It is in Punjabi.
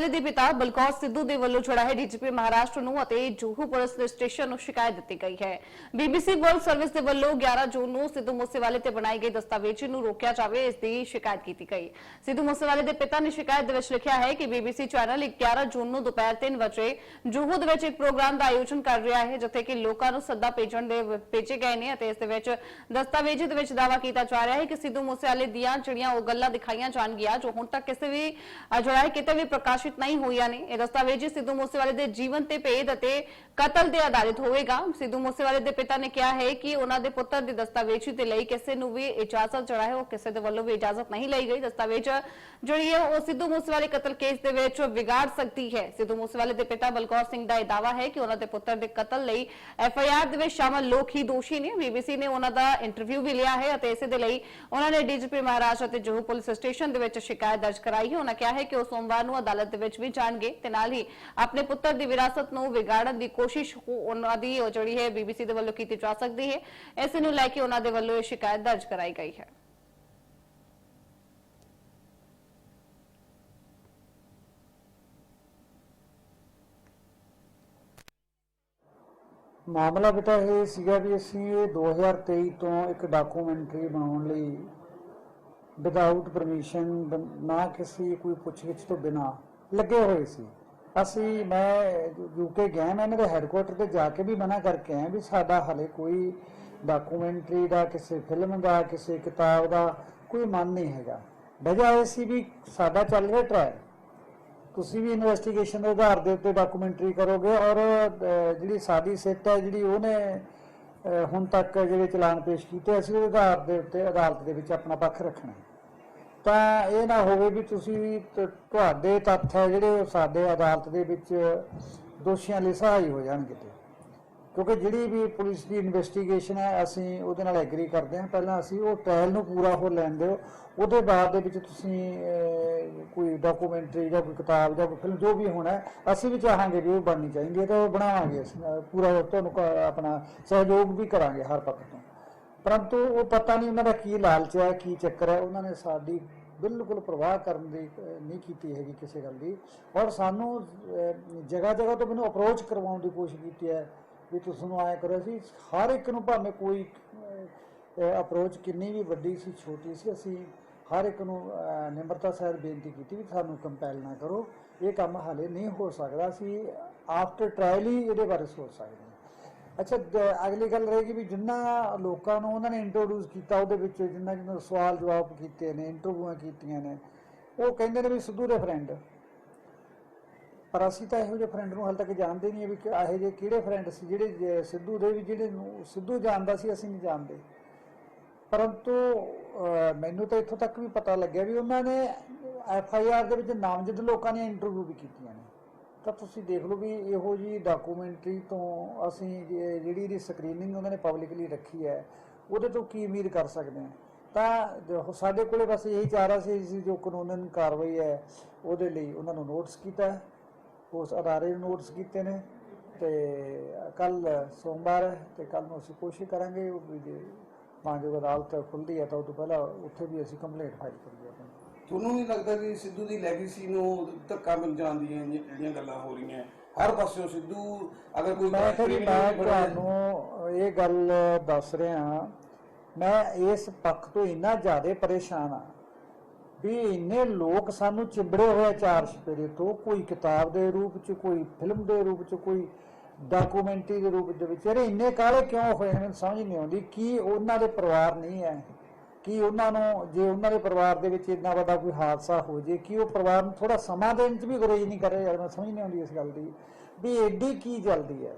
ਮੂਸੇਵਾਲੇ ਦੇ ਪਿਤਾ ਬਲਕੌਰ ਸਿੱਧੂ ਦੇ ਵੱਲੋਂ ਛੜਾ ਹੈ ਡੀਜੀਪੀ ਮਹਾਰਾਸ਼ਟਰ ਨੂੰ ਅਤੇ ਜੂਹੂ ਪੁਲਿਸ ਸਟੇਸ਼ਨ ਨੂੰ ਸ਼ਿਕਾਇਤ ਦਿੱਤੀ ਗਈ ਹੈ। ਬੀਬੀਸੀ ਵਰਲਡ ਸਰਵਿਸ ਦੇ ਵੱਲੋਂ 11 ਜੂਨ ਨੂੰ ਸਿੱਧੂ ਮੂਸੇਵਾਲੇ ਤੇ ਬਣਾਈ ਗਈ ਦਸਤਾਵੇਜ਼ ਨੂੰ ਰੋਕਿਆ ਜਾਵੇ, ਇਸ ਦੀ ਸ਼ਿਕਾਇਤ ਕੀਤੀ ਗਈ। ਸਿੱਧੂ ਮੂਸੇਵਾਲੇ ਦੇ ਪਿਤਾ ਨੇ ਸ਼ਿਕਾਇਤ ਦੇ ਵਿੱਚ ਲਿਖਿਆ ਹੈ ਕਿ ਬੀਬੀਸੀ ਚੈਨਲ 11 ਜੂਨ ਨੂੰ ਦੁਪਹਿਰ 3 ਵਜੇ ਜੂਹੂ ਦੇ ਵਿੱਚ ਇੱਕ ਪ੍ਰੋਗਰਾਮ ਦਾ ਆਯੋਜਨ ਕਰ ਰਿਹਾ ਹੈ, ਜਿੱਥੇ ਕਿ ਲੋਕਾਂ ਨੂੰ ਸੱਦਾ ਭੇਜਣ ਦੇ ਭੇਜੇ ਗਏ ਨੇ ਅਤੇ ਇਸ ਦੇ ਵਿੱਚ ਦਸਤਾਵੇਜ਼ ਦੇ ਵਿੱਚ ਦਾਵਾ ਕੀਤਾ ਜਾ ਰਿਹਾ ਹੈ ਕਿ ਸਿੱਧੂ ਮੂਸੇਵਾਲੇ ਦੀਆਂ ਜਿਹੜੀਆਂ ਉਹ ਗੱਲਾਂ ਦਿਖਾਈਆਂ ਜਾਣਗੀਆਂ, ਜੋ ਹੁਣ ਤੱਕ ਕਿਸੇ ਵੀ ਜਿਹੜਾ ਕਿਤੇ ਵੀ ਪ੍ਰਕਾਸ਼ਿਤ ਨਹੀਂ ਹੋਈਆਂ ਨੇ। ਇਹ ਦਸਤਾਵੇਜ਼ ਸਿੱਧੂ ਮੂਸੇਵਾਲੇ ਦੇ ਜੀਵਨ ਤੇ ਭੇਦ ਅਤੇ ਕਤਲ ਦੇ ਆਧਾਰਿਤ ਹੋਵੇਗਾ। ਸਿੱਧੂ ਮੂਸੇਵਾਲੇ ਦੇ ਪਿਤਾ ਨੇ ਕਿਹਾ ਹੈ ਕਿ ਉਹਨਾਂ ਦੇ ਪੁੱਤਰ ਦੀ ਦਸਤਾਵੇਜ਼ੀ ਦੇ ਲਈ ਕਿਸੇ ਨੂੰ ਵੀ ਇਜਾਜ਼ਤ ਜਿਹੜਾ ਹੈ। ਉਹ ਕਿਸੇ ਦੇ ਵੱਲੋਂ ਵੀ ਇਜਾਜ਼ਤ ਨਹੀਂ ਲਈ ਗਈ। ਦਸਤਾਵੇਜ਼ ਜਿਹੜੀ ਹੈ ਉਹ ਸਿੱਧੂ ਮੂਸੇਵਾਲੇ ਕਤਲ ਕੇਸ ਦੇ ਵਿੱਚ ਵਿਗਾੜ ਸਕਦੀ ਹੈ। ਸਿੱਧੂ ਮੂਸੇਵਾਲੇ ਦੇ ਪਿਤਾ ਬਲਕੌਰ ਸਿੰਘ ਦਾ ਇਹ ਦਾਵਾ ਹੈ ਕਿ ਉਹਨਾਂ ਦੇ ਪੁੱਤਰ ਦੇ ਕਤਲ ਲਈ ਐਫ ਆਈ ਆਰ ਦੇ ਵਿੱਚ ਸ਼ਾਮਲ ਲੋਕ ਹੀ ਦੋਸ਼ੀ ਨੇ। ਬੀਬੀਸੀ ਨੇ ਉਹਨਾਂ ਦਾ ਇੰਟਰਵਿਊ ਵੀ ਲਿਆ ਹੈ ਅਤੇ ਇਸੇ ਦੇ ਲਈ ਉਹਨਾਂ ਨੇ ਡੀਜੀਪੀ ਮਹਾਰਾਜ ਅਤੇ ਜੋਹੂ ਪੁਲਿਸ ਸਟੇਸ਼ਨ ਦੇ ਵਿੱਚ ਸ਼ਿਕਾਇਤ ਦਰਜ ਕਰਾਈ ਹੈ। ਉਹਨਾਂ ਕਿਹਾ ਹੈ ਕਿ ਉਹ ਸੋਮਵਾਰ ਨੂੰ ਅਦਾਲਤ ਦੇ ਵਿੱਚ ਵੀ ਜਾਣਗੇ ਤੇ ਨਾਲ ਹੀ ਆਪਣੇ ਪੁੱਤਰ ਦੀ ਵਿਰਾਸਤ ਨੂੰ ਵਿਗਾੜਨ ਦੀ ਕੋਸ਼ਿਸ਼ ਉਹਨਾਂ ਦੀ ਜਿਹੜੀ ਹੈ ਬੀਬੀਸੀ ਦੇ ਵੱਲੋਂ ਕੀਤੀ ਜਾ ਸਕਦੀ ਹੈ। ਇਸ ਨੂੰ ਲੈ ਕੇ ਉਹਨਾਂ ਦੇ ਵੱਲੋਂ ਇਹ ਸ਼ਿਕਾਇਤ ਦਰਜ ਕਰਾਈ ਗਈ ਹੈ। ਮਾਮਲਾ ਬੇਟਾ ਇਹ ਸੀਗਾ ਵੀ ਅਸੀਂ ਇਹ 2023 ਤੋਂ ਇੱਕ ਡਾਕੂਮੈਂਟਰੀ ਬਣਾਉਣ ਲਈ ਵਿਦਆਊਟ ਪਰਮਿਸ਼ਨ ਨਾ ਕਿਸੇ ਕੋਈ ਪੁੱਛਗਿੱਛ ਤੋਂ ਬਿਨਾ ਲੱਗੇ ਹੋਏ ਸੀ। ਅਸੀਂ, ਮੈਂ ਯੂਕੇ ਗਿਆ, ਮੈਂ ਇਹਨਾਂ ਦੇ ਹੈੱਡਕੁਆਟਰ ਤੇ ਜਾ ਕੇ ਵੀ ਮਨਾ ਕਰਕੇ ਆਇਆ ਵੀ ਸਾਡਾ ਹਲੇ ਕੋਈ ਡਾਕੂਮੈਂਟਰੀ ਦਾ, ਕਿਸੇ ਫਿਲਮ ਦਾ, ਕਿਸੇ ਕਿਤਾਬ ਦਾ ਕੋਈ ਮਨ ਨਹੀਂ ਹੈਗਾ। ਵਜ੍ਹਾ ਇਹ ਸੀ ਵੀ ਸਾਡਾ ਚੱਲ ਰਿਹਾ ਟਰਾਇਲ ਤੁਸੀਂ ਵੀ ਇਨਵੈਸਟੀਗੇਸ਼ਨ ਦੇ ਆਧਾਰ ਦੇ ਉੱਤੇ ਡਾਕੂਮੈਂਟਰੀ ਕਰੋਗੇ ਔਰ ਜਿਹੜੀ ਸਾਡੀ ਸਿੱਟ ਹੈ, ਜਿਹੜੀ ਉਹਨੇ ਹੁਣ ਤੱਕ ਜਿਹੜੇ ਚਲਾਨ ਪੇਸ਼ ਕੀਤੇ, ਅਸੀਂ ਉਹਦੇ ਆਧਾਰ ਦੇ ਉੱਤੇ ਅਦਾਲਤ ਦੇ ਵਿੱਚ ਆਪਣਾ ਪੱਖ ਰੱਖਣਾ ਤਾਂ ਇਹ ਨਾ ਹੋਵੇ ਵੀ ਤੁਸੀਂ ਤ- ਤੁਹਾਡੇ ਤੱਥ ਹੈ ਜਿਹੜੇ ਉਹ ਸਾਡੇ ਅਦਾਲਤ ਦੇ ਵਿੱਚ ਦੋਸ਼ੀਆਂ ਲਈ ਸਹਾਈ ਹੋ ਜਾਣਗੇ ਤੇ ਕਿਉਂਕਿ ਜਿਹੜੀ ਵੀ ਪੁਲਿਸ ਦੀ ਇਨਵੈਸਟੀਗੇਸ਼ਨ ਹੈ ਅਸੀਂ ਉਹਦੇ ਨਾਲ ਐਗਰੀ ਕਰਦੇ ਹਾਂ। ਪਹਿਲਾਂ ਅਸੀਂ ਉਹ ਟ੍ਰਾਇਲ ਨੂੰ ਪੂਰਾ ਹੋ ਲੈਣ ਦਿਓ। ਉਹਦੇ ਬਾਅਦ ਦੇ ਵਿੱਚ ਤੁਸੀਂ ਅਹ, ਕੋਈ ਡਾਕੂਮੈਂਟਰੀ ਜਾਂ ਕੋਈ ਕਿਤਾਬ ਜਾਂ ਕੋਈ ਫਿਲਮ ਜੋ ਵੀ ਹੋਣਾ ਹੈ, ਅਸੀਂ ਵੀ ਚਾਹਾਂਗੇ ਵੀ ਉਹ ਬਣਨੀ ਚਾਹੀਦੀ ਹੈ। ਤਾਂ ਉਹ ਬਣਾਵਾਂਗੇ ਅਸੀਂ ਅਹ, ਪੂਰਾ ਤੁਹਾਨੂੰ ਕ- ਆਪਣਾ ਸਹਿਯੋਗ ਵੀ ਕਰਾਂਗੇ ਹਰ ਪੱਖ ਤੋਂ। ਪਰੰਤੂ ਉਹ ਪਤਾ ਨਹੀਂ ਉਹਨਾਂ ਦਾ ਕੀ ਲਾਲਚ ਹੈ, ਕੀ ਚੱਕਰ ਹੈ। ਉਹਨਾਂ ਨੇ ਸਾਡੀ ਬਿਲਕੁਲ ਪ੍ਰਵਾਹ ਕਰਨ ਦੀ ਨਹੀਂ ਕੀਤੀ ਹੈਗੀ ਕਿਸੇ ਗੱਲ ਦੀ। ਔਰ ਸਾਨੂੰ ਜਗ੍ਹਾ ਜਗ੍ਹਾ ਤੋਂ ਮੈਨੂੰ ਅਪਰੋਚ ਕਰਵਾਉਣ ਦੀ ਕੋਸ਼ਿਸ਼ ਕੀਤੀ ਹੈ ਵੀ ਤੁਸੀਂ ਨੂੰ ਆਇਆ ਕਰੋ, ਅਸੀਂ ਹਰ ਇੱਕ ਨੂੰ ਭਾਵੇਂ ਕੋਈ ਅਪਰੋਚ ਕਿੰਨੀ ਵੀ ਵੱਡੀ ਸੀ, ਛੋਟੀ ਸੀ, ਅਸੀਂ ਹਰ ਇੱਕ ਨੂੰ ਨਿਮਰਤਾ ਸਹਿਤ ਬੇਨਤੀ ਕੀਤੀ ਵੀ ਸਾਨੂੰ ਕੰਪੈਲ ਨਾ ਕਰੋ। ਇਹ ਕੰਮ ਹਾਲੇ ਨਹੀਂ ਹੋ ਸਕਦਾ। ਅਸੀਂ ਆਫਟਰ ਟ੍ਰਾਇਲ ਹੀ ਇਹਦੇ ਬਾਰੇ ਸੋਚ ਸਕਦੇ ਅੱਛਾ ਅਗਲੀ ਗੱਲ ਰਹੇਗੀ ਵੀ ਜਿੰਨਾ ਲੋਕਾਂ ਨੂੰ ਉਹਨਾਂ ਨੇ ਇੰਟਰੋਡਿਊਸ ਕੀਤਾ ਉਹਦੇ ਵਿੱਚ, ਜਿੰਨਾ ਜਿੰਨਾ ਸਵਾਲ ਜਵਾਬ ਕੀਤੇ ਨੇ ਇੰਟਰਵਿਊਆਂ ਕੀਤੀਆਂ ਨੇ, ਉਹ ਕਹਿੰਦੇ ਨੇ ਵੀ ਸਿੱਧੂ ਦੇ ਫਰੈਂਡ ਪਰ ਅਸੀਂ ਤਾਂ ਇਹੋ ਜਿਹੇ ਫਰੈਂਡ ਨੂੰ ਹਾਲੇ ਤੱਕ ਜਾਣਦੇ ਨਹੀਂ ਵੀ ਕਿ ਇਹੋ ਜਿਹੇ ਕਿਹੜੇ ਫਰੈਂਡ ਸੀ, ਜਿਹੜੇ ਸਿੱਧੂ ਦੇ ਵੀ ਜਿਹੜੇ ਨੂੰ, ਸਿੱਧੂ ਜਾਣਦਾ ਸੀ, ਅਸੀਂ ਨਹੀਂ ਜਾਣਦੇ। ਪਰੰਤੂ ਮੈਨੂੰ ਤਾਂ ਇੱਥੋਂ ਤੱਕ ਵੀ ਪਤਾ ਲੱਗਿਆ ਵੀ ਉਹਨਾਂ ਨੇ ਐਫ ਆਈ ਆਰ ਦੇ ਵਿੱਚ ਨਾਮਜ਼ਦ ਲੋਕਾਂ ਦੀਆਂ ਇੰਟਰਵਿਊ ਵੀ ਕੀਤੀਆਂ ਨੇ। ਤਾਂ ਤੁਸੀਂ ਦੇਖ ਲਓ ਵੀ ਇਹੋ ਜੀ ਡਾਕੂਮੈਂਟਰੀ ਤੋਂ ਅਸੀਂ ਜਿਹੜੀ ਇਹਦੀ ਸਕਰੀਨਿੰਗ ਉਹਨਾਂ ਨੇ ਪਬਲਿਕਲੀ ਰੱਖੀ ਹੈ, ਉਹਦੇ ਤੋਂ ਕੀ ਉਮੀਦ ਕਰ ਸਕਦੇ ਹਾਂ? ਤਾਂ ਸਾਡੇ ਕੋਲੇ ਬਸ ਇਹੀ ਚਾਰਾ ਸੀ ਜੋ ਕਾਨੂੰਨ ਕਾਰਵਾਈ ਹੈ, ਉਹਦੇ ਲਈ ਉਹਨਾਂ ਨੂੰ ਨੋਟਿਸ ਕੀਤਾ ਉਸ ਅਦਾਰੇ ਨੂੰ ਨੋਟਿਸ ਕੀਤੇ ਨੇ ਤੇ ਕੱਲ ਸੋਮਵਾਰ ਹੈ ਤੇ ਕੱਲ ਨੂੰ ਅਸੀਂ ਕੋਸ਼ਿਸ਼ ਕਰਾਂਗੇ ਵੀ ਜੇ ਮਾਨਯੋਗ ਅਦਾਲਤ ਖੁੱਲਦੀ ਹੈ ਤਾਂ ਉਹ ਤੋਂ ਪਹਿਲਾਂ ਉੱਥੇ ਵੀ ਅਸੀਂ ਕੰਪਲੇਂਟ ਫਾਈਲ ਕਰੀਏ ਆਪਣੀ। ਤੁਹਾਨੂੰ ਨਹੀਂ ਲੱਗਦਾ ਕਿ ਸਿੱਧੂ ਦੀ ਲੈਗੇਸੀ ਨੂੰ ਧੱਕਾ ਪਹੁੰਚਾਉਣ ਦੀਆਂ ਜਿਹੜੀਆਂ ਗੱਲਾਂ ਹੋ ਰਹੀਆਂ? ਹਰ ਪਾਸਿਓਂ ਸਿੱਧੂ ਅਗਰ ਕੋਈ ਮੈਂ ਤੁਹਾਨੂੰ ਇਹ ਗੱਲ ਦੱਸ ਰਿਹਾ ਮੈਂ ਇਸ ਪੱਖ ਤੋਂ ਇੰਨਾ ਜ਼ਿਆਦਾ ਪਰੇਸ਼ਾਨ ਆ ਵੀ ਇੰਨੇ ਲੋਕ ਸਾਨੂੰ ਚਿੰਬੜੇ ਹੋਏ ਚਾਰ ਸਪੇਰੇ ਤੋਂ। ਕੋਈ ਕਿਤਾਬ ਦੇ ਰੂਪ ਚ ਕੋਈ ਫਿਲਮ ਦੇ ਰੂਪ ਚ ਕੋਈ ਡਾਕੂਮੈਂਟਰੀ ਦੇ ਰੂਪ ਦੇ ਵਿੱਚ। ਅਰੇ ਇੰਨੇ ਕਾਲੇ ਕਿਉਂ ਹੋਏ ਨੇ? ਮੈਨੂੰ ਸਮਝ ਨਹੀਂ ਆਉਂਦੀ। ਕੀ ਉਹਨਾਂ ਦੇ ਪਰਿਵਾਰ ਨਹੀਂ ਹੈ? ਕਿ ਉਹਨਾਂ ਨੂੰ, ਜੇ ਉਹਨਾਂ ਦੇ ਪਰਿਵਾਰ ਦੇ ਵਿੱਚ ਇੰਨਾ ਵੱਡਾ ਕੋਈ ਹਾਦਸਾ ਹੋ ਜੇ, ਕਿ ਉਹ ਪਰਿਵਾਰ ਨੂੰ ਥੋੜਾ ਸਮਾਂ ਦੇਣ ਚ ਵੀ ਗੁਰੇਜ਼ ਨਹੀਂ ਕਰ ਰਹੇ ਮੈਂ ਸਮਝ ਨਹੀਂ ਆਉਂਦੀ ਇਸ ਗੱਲ ਦੀ, ਵੀ ਐਡੀ ਕੀ ਜਲਦੀ ਹੈ।